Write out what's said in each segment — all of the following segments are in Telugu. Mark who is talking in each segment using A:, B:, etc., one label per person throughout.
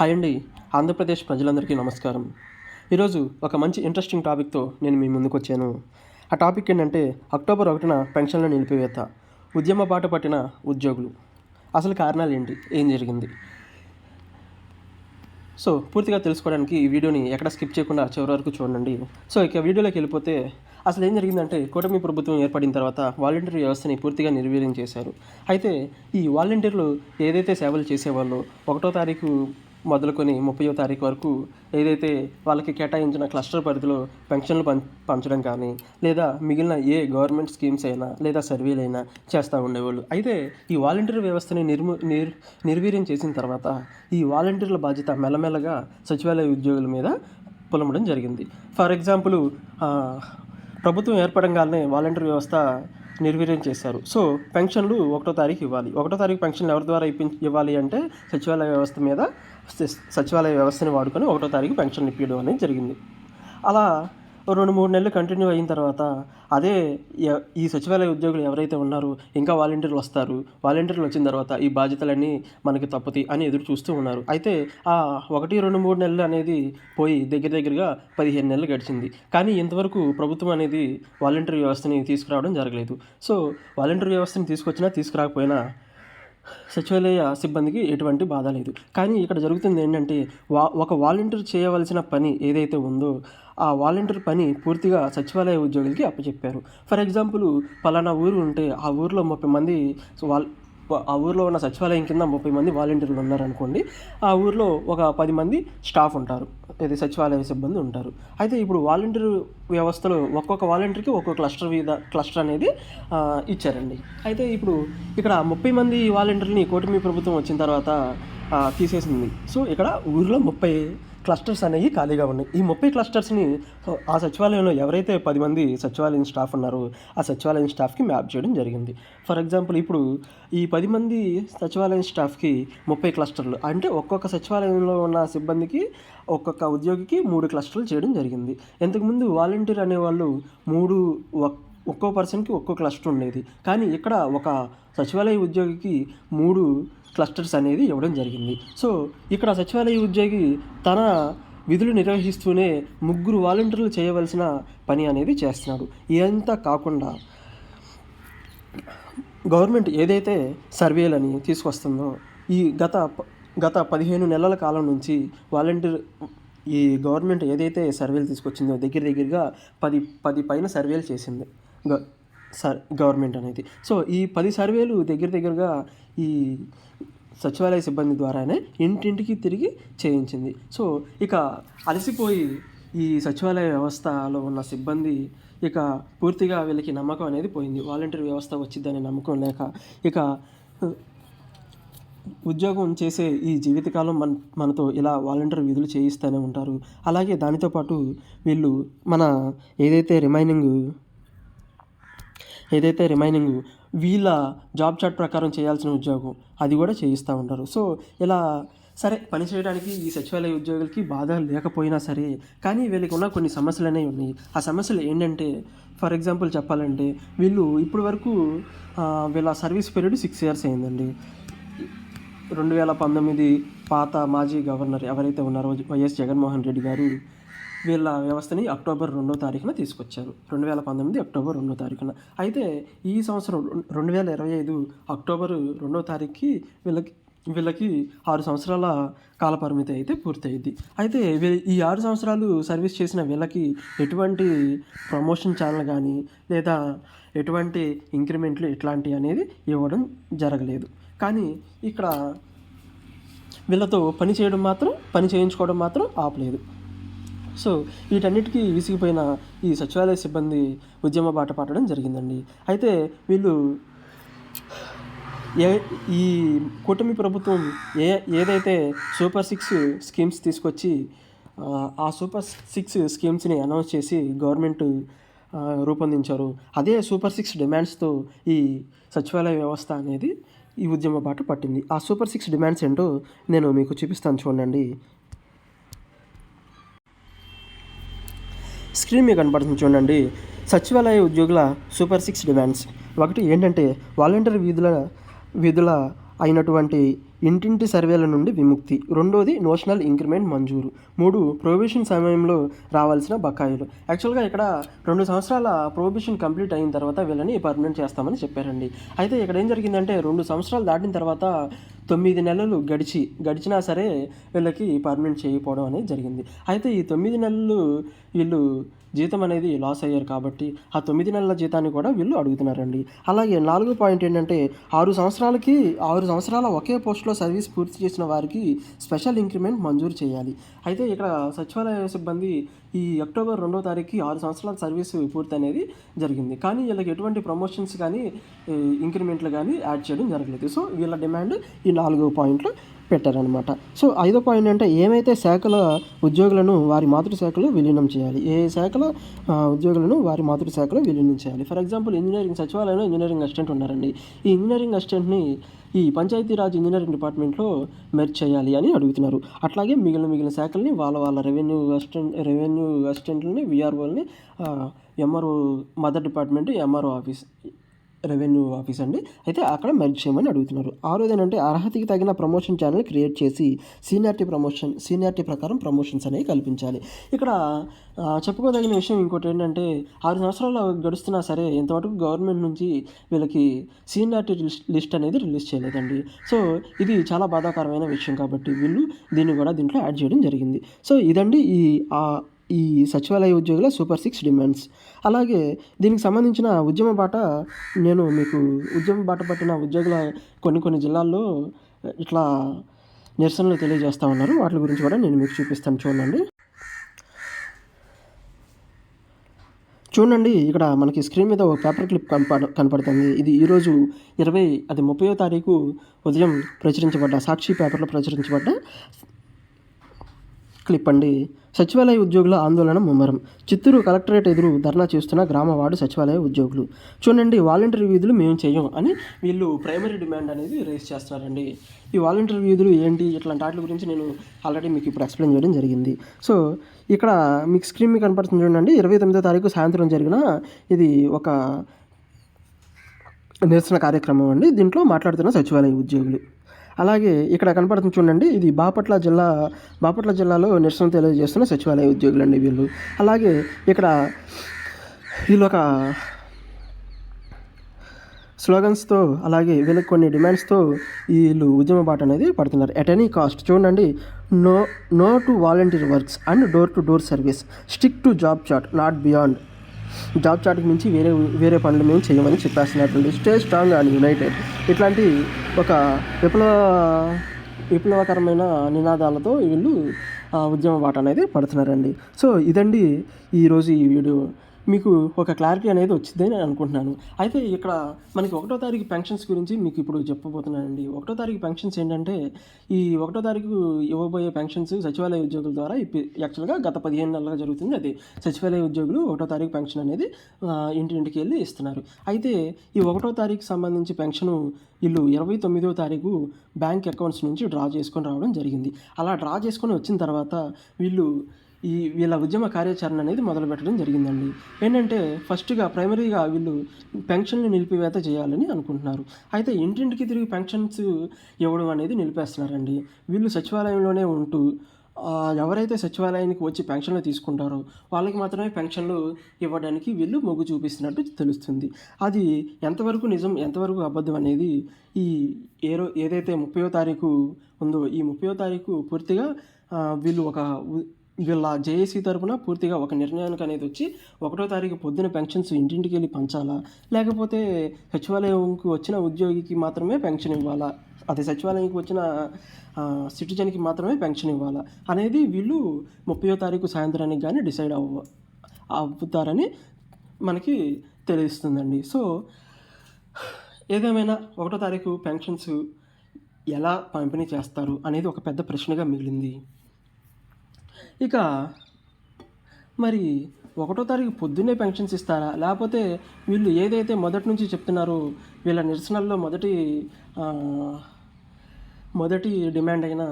A: హాయ్ అండి. ఆంధ్రప్రదేశ్ ప్రజలందరికీ నమస్కారం. ఈరోజు ఒక మంచి ఇంట్రెస్టింగ్ టాపిక్తో నేను మీ ముందుకు వచ్చాను. ఆ టాపిక్ ఏంటంటే అక్టోబర్ ఒకటిన పెన్షన్ల నిలిపివేత ఉద్యమ బాట పట్టిన ఉద్యోగులు. అసలు కారణాలు ఏంటి? ఏం జరిగింది? సో పూర్తిగా తెలుసుకోవడానికి ఈ వీడియోని ఎక్కడ స్కిప్ చేయకుండా చివరి వరకు చూడండి. సో ఇక వీడియోలోకి వెళ్ళిపోతే అసలు ఏం జరిగిందంటే కూటమి ప్రభుత్వం ఏర్పడిన తర్వాత వాలంటీర్ వ్యవస్థని పూర్తిగా నిర్వీర్యం చేశారు. అయితే ఈ వాలంటీర్లు ఏదైతే సేవలు చేసేవాళ్ళో ఒకటో తారీఖు మొదలుకొని ముప్పయో తారీఖు వరకు ఏదైతే వాళ్ళకి కేటాయించిన క్లస్టర్ పరిధిలో పెన్షన్లు పం పంచడం కానీ లేదా మిగిలిన ఏ గవర్నమెంట్ స్కీమ్స్ అయినా లేదా సర్వేలు అయినా చేస్తూ ఉండేవాళ్ళు. అయితే ఈ వాలంటీర్ వ్యవస్థని నిర్ము నిర్ నిర్వీర్యం చేసిన తర్వాత ఈ వాలంటీర్ల బాధ్యత మెల్లమెల్లగా సచివాలయ ఉద్యోగుల మీద పొలమడం జరిగింది. ఫర్ ఎగ్జాంపుల్ ప్రభుత్వం ఏర్పడంగానే వాలంటీర్ వ్యవస్థ నిర్వీర్యం చేశారు. సో పెన్షన్లు ఒకటో తారీఖు ఇవ్వాలి. ఒకటో తారీఖు పెన్షన్లు ఎవరి ద్వారా ఇప్పి ఇవ్వాలి అంటే సచివాలయ వ్యవస్థ మీద సచివాలయ వ్యవస్థని వాడుకొని ఒకటో తారీఖు పెన్షన్ ఇప్పించడం అనేది జరిగింది. అలా రెండు మూడు నెలలు కంటిన్యూ అయిన తర్వాత అదే ఈ సచివాలయ ఉద్యోగులు ఎవరైతే ఉన్నారో ఇంకా వాలంటీర్లు వస్తారు. వాలంటీర్లు వచ్చిన తర్వాత ఈ బాధ్యతలన్నీ మనకి తప్పుతాయి అని ఎదురు చూస్తూ ఉన్నారు. అయితే ఆ ఒకటి రెండు మూడు నెలలు అనేది పోయి దగ్గర దగ్గరగా పదిహేను నెలలు గడిచింది. కానీ ఇంతవరకు ప్రభుత్వం అనేది వాలంటీర్ వ్యవస్థని తీసుకురావడం జరగలేదు. సో వాలంటీర్ వ్యవస్థని తీసుకొచ్చినా తీసుకురాకపోయినా సచివాలయ సిబ్బందికి ఎటువంటి బాధ లేదు. కానీ ఇక్కడ జరుగుతుంది ఏంటంటే వా ఒక వాలంటీర్ చేయవలసిన పని ఏదైతే ఉందో ఆ వాలంటీర్ పని పూర్తిగా సచివాలయ ఉద్యోగులకి అప్పచెప్పారు. ఫర్ ఎగ్జాంపుల్ పలానా ఊరు ఉంటే ఆ ఊరిలో ముప్పై మంది వాల్ ఆ ఊర్లో ఉన్న సచివాలయం కింద ముప్పై మంది వాలంటీర్లు ఉన్నారనుకోండి ఆ ఊర్లో ఒక పది మంది స్టాఫ్ ఉంటారు. ఇది సచివాలయ సిబ్బంది ఉంటారు. అయితే ఇప్పుడు వాలంటీర్ వ్యవస్థలో ఒక్కొక్క వాలంటీర్కి ఒక్కొక్క క్లస్టర్ మీద క్లస్టర్ అనేది ఇచ్చారండి. అయితే ఇప్పుడు ఇక్కడ ముప్పై మంది వాలంటీర్ని కూటమి ప్రభుత్వం వచ్చిన తర్వాత తీసేసింది. సో ఇక్కడ ఊర్లో ముప్పై క్లస్టర్స్ అనేవి ఖాళీగా ఉన్నాయి. ఈ ముప్పై క్లస్టర్స్ని ఆ సచివాలయంలో ఎవరైతే పది మంది సచివాలయం స్టాఫ్ ఉన్నారో ఆ సచివాలయం స్టాఫ్కి మ్యాప్ చేయడం జరిగింది. ఫర్ ఎగ్జాంపుల్ ఇప్పుడు ఈ పది మంది సచివాలయం స్టాఫ్కి ముప్పై క్లస్టర్లు అంటే ఒక్కొక్క సచివాలయంలో ఉన్న సిబ్బందికి ఒక్కొక్క ఉద్యోగికి మూడు క్లస్టర్లు చేయడం జరిగింది. ఇంతకుముందు వాలంటీర్ అనేవాళ్ళు మూడు ఒక్- ఒక్కో పర్సన్కి ఒక్కో క్లస్టర్ ఉండేది. కానీ ఇక్కడ ఒక సచివాలయ ఉద్యోగికి మూడు క్లస్టర్స్ అనేది ఇవ్వడం జరిగింది. సో ఇక్కడ సచివాలయ ఉద్యోగి తన విధులు నిర్వహిస్తూనే ముగ్గురు వాలంటీర్లు చేయవలసిన పని అనేది చేస్తున్నాడు. ఇదంతా కాకుండా గవర్నమెంట్ ఏదైతే సర్వేలని తీసుకొస్తుందో ఈ గత గత పదిహేను నెలల కాలం నుంచి వాలంటీర్ ఈ గవర్నమెంట్ ఏదైతే సర్వేలు తీసుకొచ్చిందో దగ్గర దగ్గరగా పది పది పైన సర్వేలు చేసింది. గ సర్ గవర్నమెంట్ అనేది. సో ఈ పది సర్వేలు దగ్గర దగ్గరగా ఈ సచివాలయ సిబ్బంది ద్వారానే ఇంటింటికి తిరిగి చేయించింది. సో ఇక అలసిపోయి ఈ సచివాలయ వ్యవస్థలో ఉన్న సిబ్బంది ఇక పూర్తిగా వీళ్ళకి నమ్మకం అనేది పోయింది. వాలంటీర్ వ్యవస్థ వచ్చిందనే నమ్మకం లేక ఇక ఉద్యోగం చేసే ఈ జీవితకాలం మన మనతో ఇలా వాలంటీర్ విధులు చేయిస్తూనే ఉంటారు. అలాగే దానితో పాటు వీళ్ళు మన ఏదైతే రిమైనింగ్ ఏదైతే రిమైనింగ్ వీళ్ళ జాబ్ చార్ట్ ప్రకారం చేయాల్సిన ఉద్యోగం అది కూడా చేయిస్తూ ఉంటారు. సో ఇలా సరే పని చేయడానికి ఈ సచివాలయ ఉద్యోగులకి బాధ లేకపోయినా సరే కానీ వీళ్ళకి ఉన్న కొన్ని సమస్యలు అనేవి ఉన్నాయి. ఆ సమస్యలు ఏంటంటే ఫర్ ఎగ్జాంపుల్ చెప్పాలంటే వీళ్ళు ఇప్పటి వరకు వీళ్ళ సర్వీస్ పీరియడ్ సిక్స్ ఇయర్స్ అయిందండి. రెండు వేల పంతొమ్మిది పాత మాజీ గవర్నర్ ఎవరైతే ఉన్నారో వైఎస్ జగన్మోహన్ రెడ్డి గారు వీళ్ళ వ్యవస్థని అక్టోబర్ రెండో తారీఖున తీసుకొచ్చారు. రెండు వేల పంతొమ్మిది అక్టోబర్ రెండో తారీఖున. అయితే ఈ సంవత్సరం రెండు వేల ఇరవై ఐదు అక్టోబర్ రెండో తారీఖుకి వీళ్ళకి వీళ్ళకి ఆరు సంవత్సరాల కాలపరిమితి అయితే పూర్తయింది. అయితే ఈ ఆరు సంవత్సరాలు సర్వీస్ చేసిన వీళ్ళకి ఎటువంటి ప్రమోషన్ ఛానల్ కానీ లేదా ఎటువంటి ఇంక్రిమెంట్లు ఇట్లాంటివి అనేది ఇవ్వడం జరగలేదు. కానీ ఇక్కడ వీళ్ళతో పని చేయడం మాత్రం పని చేయించుకోవడం మాత్రం ఆపలేదు. సో వీటన్నిటికీ విసిగిపోయిన ఈ సచివాలయ సిబ్బంది ఉద్యమ బాట పట్టడం జరిగిందండి. అయితే వీళ్ళు ఏ ఈ కూటమి ప్రభుత్వం ఏ ఏదైతే సూపర్ సిక్స్ స్కీమ్స్ తీసుకొచ్చి ఆ, సూపర్ సిక్స్ స్కీమ్స్ని అనౌన్స్ చేసి గవర్నమెంట్ రూపొందించారు అదే సూపర్ సిక్స్ డిమాండ్స్తో ఈ సచివాలయ వ్యవస్థ అనేది ఈ ఉద్యమ బాట పట్టింది. ఆ సూపర్ సిక్స్ డిమాండ్స్ ఏంటో నేను మీకు చూపిస్తాను చూడండి. స్క్రీన్ మీద కనపడుతుంది చూడండి. సచివాలయ ఉద్యోగుల సూపర్ సిక్స్ డిమాండ్స్. ఒకటి ఏంటంటే వాలంటీర్ వీధుల విధుల అయినటువంటి ఇంటింటి సర్వేల నుండి విముక్తి. రెండోది నోషనల్ ఇంక్రిమెంట్ మంజూరు. మూడు ప్రొహిబిషన్ సమయంలో రావాల్సిన బకాయిలు. యాక్చువల్గా ఇక్కడ రెండు సంవత్సరాల ప్రొహిబిషన్ కంప్లీట్ అయిన తర్వాత వీళ్ళని పర్మనెంట్ చేస్తామని చెప్పారండి. అయితే ఇక్కడ ఏం జరిగిందంటే రెండు సంవత్సరాలు దాటిన తర్వాత తొమ్మిది నెలలు గడిచి గడిచినా సరే వీళ్ళకి పర్మనెంట్ చేయకపోవడం అనేది జరిగింది. అయితే ఈ తొమ్మిది నెలలు వీళ్ళు జీతం అనేది లాస్ అయ్యారు కాబట్టి ఆ తొమ్మిది నెలల జీతాన్ని కూడా వీళ్ళు అడుగుతున్నారండి. అలాగే నాలుగో పాయింట్ ఏంటంటే ఆరు సంవత్సరాలకి ఆరు సంవత్సరాల ఒకే పోస్టులో సర్వీస్ పూర్తి చేసిన వారికి స్పెషల్ ఇంక్రిమెంట్ మంజూరు చేయాలి. అయితే ఇక్కడ సచివాలయ సిబ్బంది ఈ అక్టోబర్ రెండో తారీఖుకి ఆరు సంవత్సరాల సర్వీస్ పూర్తి అనేది జరిగింది. కానీ వీళ్ళకి ఎటువంటి ప్రమోషన్స్ కానీ ఇంక్రిమెంట్లు కానీ యాడ్ చేయడం జరగలేదు. సో వీళ్ళ డిమాండ్ ఈ నాలుగు పాయింట్లు పెట్టారనమాట సో ఐదో పాయింట్ అంటే ఏమైతే శాఖల ఉద్యోగులను వారి మాతృ శాఖలో విలీనం చేయాలి ఏ శాఖల ఉద్యోగులను వారి మాతృ శాఖలో విలీనం చేయాలి? ఫర్ ఎగ్జాంపుల్ ఇంజనీరింగ్ సచివాలయంలో ఇంజనీరింగ్ అసిస్టెంట్ ఉన్నారండి. ఈ ఇంజనీరింగ్ అసిస్టెంట్ని ఈ పంచాయతీరాజ్ ఇంజనీరింగ్ డిపార్ట్మెంట్లో మెర్జ్ చేయాలి అని అడుగుతున్నారు. అట్లాగే మిగిలిన మిగిలిన శాఖల్ని వాళ్ళ వాళ్ళ రెవెన్యూ అసిస్టెంట్ రెవెన్యూ అసిస్టెంట్లని విఆర్ఓల్ని MRO mother department MRO office revenue office అండి. అయితే అక్కడ మెర్జ్ చేయమని అడుగుతున్నారు. ఆరోది ఏంటంటే అర్హతకి తగిన ప్రమోషన్ ఛానల్ క్రియేట్ చేసి సీనియారిటీ ప్రమోషన్ సీనియారిటీ ప్రకారం ప్రమోషన్స్ అనేవి కల్పించాలి. ఇక్కడ చెప్పుకోదగిన విషయం ఇంకోటి ఏంటంటే ఆరు సంవత్సరాలు గడుస్తున్నా సరే ఇంతవరకు గవర్నమెంట్ నుంచి వీళ్ళకి సీనియారిటీ లిస్ట్ లిస్ట్ అనేది రిలీజ్ చేయలేదండి. సో ఇది చాలా బాధాకరమైన విషయం కాబట్టి వీళ్ళు దీన్ని కూడా దీంట్లో యాడ్ చేయడం జరిగింది. సో ఇదండి ఈ ఈ సచివాలయ ఉద్యోగుల సూపర్ సిక్స్ డిమాండ్స్. అలాగే దీనికి సంబంధించిన ఉద్యమ బాట నేను మీకు ఉద్యమ బాట పట్టిన ఉద్యోగుల కొన్ని కొన్ని జిల్లాల్లో ఇట్లా నిరసనలు తెలియజేస్తూ ఉన్నారు. వాటి గురించి కూడా నేను మీకు చూపిస్తాను. చూడండి. చూడండి ఇక్కడ మనకి స్క్రీన్ మీద ఒక పేపర్ క్లిప్ కనపడ కనపడుతుంది. ఇది ఈరోజు ఇరవై అది ముప్పయో తారీఖు ఉదయం ప్రచురించబడ్డ సాక్షి పేపర్లో ప్రచురించబడ్డ క్లిప్ అండి సచివాలయ ఉద్యోగుల ఆందోళన ముమ్మరం. చిత్తూరు కలెక్టరేట్ ఎదురు ధర్నా చేస్తున్న గ్రామ వార్డు సచివాలయ ఉద్యోగులు. చూడండి వాలంటీర్ విధులు మేము చేయం అని వీళ్ళు ప్రైమరీ డిమాండ్ అనేది రేస్ చేస్తున్నారండి. ఈ వాలంటీర్ విధులు ఏంటి? ఇట్లాంటి వాటి గురించి నేను ఆల్రెడీ మీకు ఇప్పుడు ఎక్స్ప్లెయిన్ చేయడం జరిగింది. సో ఇక్కడ మీకు స్క్రీన్ మీకు కనపడుతుంది చూడండి. ఇరవై తొమ్మిదో తారీఖు సాయంత్రం జరిగిన ఇది ఒక నిరసన కార్యక్రమం అండి. దీంట్లో మాట్లాడుతున్న సచివాలయ ఉద్యోగులు. అలాగే ఇక్కడ కనపడుతుంది చూడండి ఇది బాపట్ల జిల్లా బాపట్ల జిల్లాలో నిరసన తెలియజేస్తున్న సచివాలయ ఉద్యోగులు అండి వీళ్ళు. అలాగే ఇక్కడ వీళ్ళు ఒక స్లోగన్స్తో అలాగే వీళ్ళకి కొన్ని డిమాండ్స్తో వీళ్ళు ఉద్యమ బాట అనేది పడుతున్నారు. ఎట్ ఎనీ కాస్ట్ చూడండి no no to volunteer works and door to door service stick to job chart not beyond job చాట్కి మించి వేరే వేరే పనులు మేము చేయమని చెప్పేస్తున్నటువంటి స్టే స్ట్రాంగ్ అండ్ యునైటెడ్ ఇట్లాంటి ఒక విప్లవ విప్లవకరమైన నినాదాలతో వీళ్ళు ఆ, ఉద్యమ బాట అనేది పడుతున్నారండి. సో ఇదండి ఈరోజు ఈ వీడియో. మీకు ఒక క్లారిటీ అనేది వచ్చిందని నేను అనుకుంటున్నాను. అయితే ఇక్కడ మనకి ఒకటో తారీఖు పెన్షన్స్ గురించి మీకు ఇప్పుడు చెప్పబోతున్నానండి. ఒకటో తారీఖు పెన్షన్స్ ఏంటంటే ఈ ఒకటో తారీఖు ఇవ్వబోయే పెన్షన్స్ సచివాలయ ఉద్యోగుల ద్వారా యాక్చువల్గా గత పదిహేను నెలలుగా జరుగుతుంది. అది సచివాలయ ఉద్యోగులు ఒకటో తారీఖు పెన్షన్ అనేది ఇంటింటికి వెళ్ళి ఇస్తున్నారు. అయితే ఈ ఒకటో తారీఖు సంబంధించి పెన్షను వీళ్ళు ఇరవై తొమ్మిదో తారీఖు బ్యాంక్ అకౌంట్స్ నుంచి డ్రా చేసుకొని రావడం జరిగింది. అలా డ్రా చేసుకొని వచ్చిన తర్వాత వీళ్ళు ఈ వీళ్ళ ఉద్యమ కార్యాచరణ అనేది మొదలు పెట్టడం జరిగిందండి. ఏంటంటే ఫస్ట్గా ప్రైమరీగా వీళ్ళు పెన్షన్లు నిలిపివేత చేయాలని అనుకుంటున్నారు. అయితే ఇంటింటికి తిరిగి పెన్షన్స్ ఇవ్వడం అనేది నిలిపేస్తున్నారండి. వీళ్ళు సచివాలయంలోనే ఉంటూ ఎవరైతే సచివాలయానికి వచ్చి పెన్షన్లు తీసుకుంటారో వాళ్ళకి మాత్రమే పెన్షన్లు ఇవ్వడానికి వీళ్ళు మొగ్గు చూపిస్తున్నట్టు తెలుస్తుంది. అది ఎంతవరకు నిజం ఎంతవరకు అబద్ధం అనేది ఈ ఏ ఏదైతే ముప్పయో తారీఖు ఉందో ఈ ముప్పయో తారీఖు పూర్తిగా వీళ్ళు ఒక వీళ్ళ జేఏసీ తరపున పూర్తిగా ఒక నిర్ణయానికి అనేది వచ్చి ఒకటో తారీఖు పొద్దున పెన్షన్స్ ఇంటింటికి వెళ్ళి పంచాలా? లేకపోతే సచివాలయంకి వచ్చిన ఉద్యోగికి మాత్రమే పెన్షన్ ఇవ్వాలా? అదే సచివాలయానికి వచ్చిన సిటిజన్కి మాత్రమే పెన్షన్ ఇవ్వాలా? అనేది వీళ్ళు ముప్పయో తారీఖు సాయంత్రానికి కానీ డిసైడ్ అవ్వ అవుతారని మనకి తెలుస్తుందండి సో ఏదేమైనా ఒకటో తారీఖు పెన్షన్స్ ఎలా పంపిణీ చేస్తారు అనేది ఒక పెద్ద ప్రశ్నగా మిగిలింది. ఇక మరి ఒకటో తారీఖు పొద్దున్నే పెన్షన్స్ ఇస్తారా? లేకపోతే వీళ్ళు ఏదైతే మొదటి నుంచి చెప్తున్నారో వీళ్ళ నిరసనల్లో మొదటి మొదటి డిమాండ్ అయిన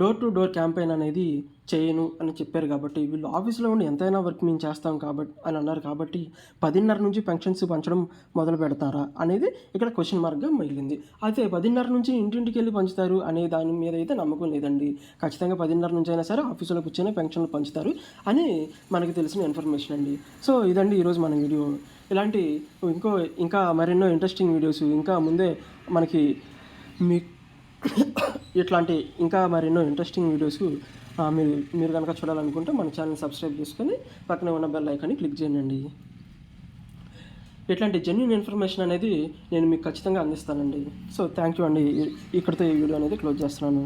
A: డోర్ టు డోర్ క్యాంపెయిన్ అనేది చేయను అని చెప్పారు కాబట్టి వీళ్ళు ఆఫీస్లో ఉండి ఎంతైనా వర్క్ మేము చేస్తాం కాబట్టి అని అన్నారు కాబట్టి పదిన్నర నుంచి పెన్షన్స్ పంచడం మొదలు పెడతారా అనేది ఇక్కడ క్వశ్చన్ మార్క్గా మిగిలింది. అయితే పదిన్నర నుంచి ఇంటింటికి వెళ్ళి పంచుతారు అనే దాని మీద అయితే నమ్మకం లేదండి. ఖచ్చితంగా పదిన్నర నుంచి అయినా సరే ఆఫీసులో కూర్చొని పెన్షన్లు పంచుతారు అని మనకి తెలిసిన ఇన్ఫర్మేషన్ అండి. సో ఇదండి ఈరోజు మన వీడియో. ఇలాంటి ఇంకో ఇంకా మరెన్నో ఇంట్రెస్టింగ్ వీడియోస్ ఇంకా ముందే మనకి మీ ఇట్లాంటి ఇంకా మరెన్నో ఇంట్రెస్టింగ్ వీడియోస్ మీరు మీరు కనుక చూడాలనుకుంటే మన ఛానల్ సబ్స్క్రైబ్ చేసుకొని పక్కనే ఉన్న బెల్ ఐకాన్ని క్లిక్ చేయండి. ఇట్లాంటి జెన్యున్ ఇన్ఫర్మేషన్ అనేది నేను మీకు ఖచ్చితంగా అందిస్తానండి. సో థ్యాంక్ యూ అండి. ఇక్కడితో ఈ వీడియో అనేది క్లోజ్ చేస్తున్నాను.